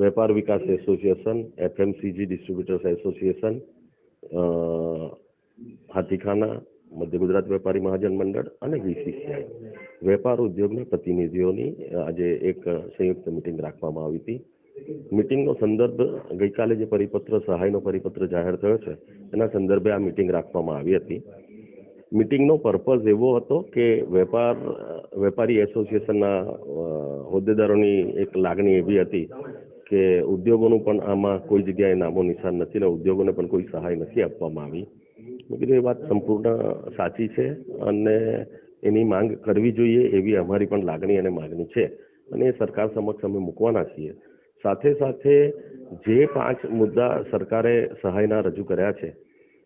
વેપાર વિકાસ association, FMCG distributors association Hathikhana, મધ્ય ગુજરાત વેપારી મહાજન મંડળ અને વીસીસીઆઈ. વેપાર ઉદ્યોગના પ્રતિનિધિઓની આજે એક સંયુક્ત મિટિંગ રાખવામાં આવી હતી. મિટિંગનો સંદર્ભ ગઈકાલે જે પરિપત્ર, સહાયનો પરિપત્ર જાહેર થયો છે, એના સંદર્ભે આ મિટિંગ રાખવામાં આવી હતી. મિટિંગનો પર્પઝ એવો હતો કે વેપાર વેપારી એસોસિએશનના હોદ્દેદારોની એક લાગણી એવી હતી કે ઉદ્યોગોનું પણ આમાં કોઈ જગ્યાએ નામો નિશાન નથી ને ઉદ્યોગોને પણ કોઈ સહાય નથી આપવામાં આવી. મેં એ વાત સંપૂર્ણ સાચી છે અને એની માંગ કરવી જોઈએ એવી અમારી પણ લાગણી અને માગણી છે અને એ સરકાર સમક્ષ અમે મૂકવાના છીએ. સાથે સાથે જે પાંચ મુદ્દા સરકારે સહાયના રજૂ કર્યા છે,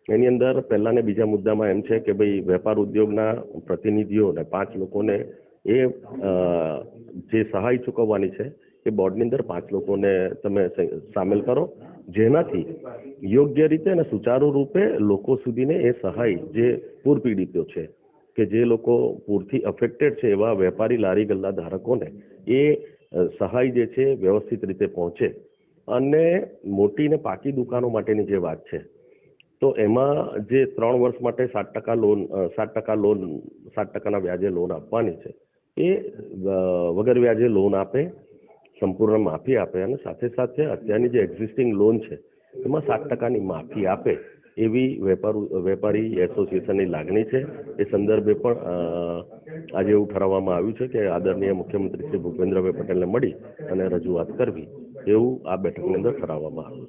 એની અંદર પહેલા ને બીજા મુદ્દામાં એમ છે કે ભાઈ વેપાર ઉદ્યોગના પ્રતિનિધિઓ અને પાંચ લોકોને એ જે સહાય ચૂકવવાની છે એ બોર્ડની અંદર પાંચ લોકોને તમે સામેલ કરો. જેનાથી યોગ્ય રીતે અને સુચારુ રૂપે લોકો સુધીને એ સહાય જે પૂર પીડિતો છે કે જે લોકો પૂરથી અફેક્ટેડ છે એવા વેપારી લારી ગલ્લા ધારકોને એ સહાય જે છે વ્યવસ્થિત રીતે પહોંચે. અને મોટી ને પાકી દુકાનો માટેની જે વાત છે, તો એમાં જે ત્રણ વર્ષ માટે સાત ટકા લોન સાત ટકા લોન, સાત ટકાના વ્યાજે લોન આપવાની છે, એ વગર વ્યાજે લોન આપે સંપૂર્ણ માફી આપે અને સાથે સાથે અત્યારની જે એક્ઝિસ્ટિંગ લોન છે, એમાં સાત ટકાની માફી આપે એવી વેપાર, વેપારી એસોસિએશનની લાગણી છે. એ સંદર્ભે પણ આજે એવું ઠરાવવામાં આવ્યું છે કે આદરણીય મુખ્યમંત્રી શ્રી ભૂપેન્દ્રભાઈ પટેલને મળી અને રજૂઆત કરવી. એવું આ બેઠકની અંદર ઠરાવવામાં આવ્યું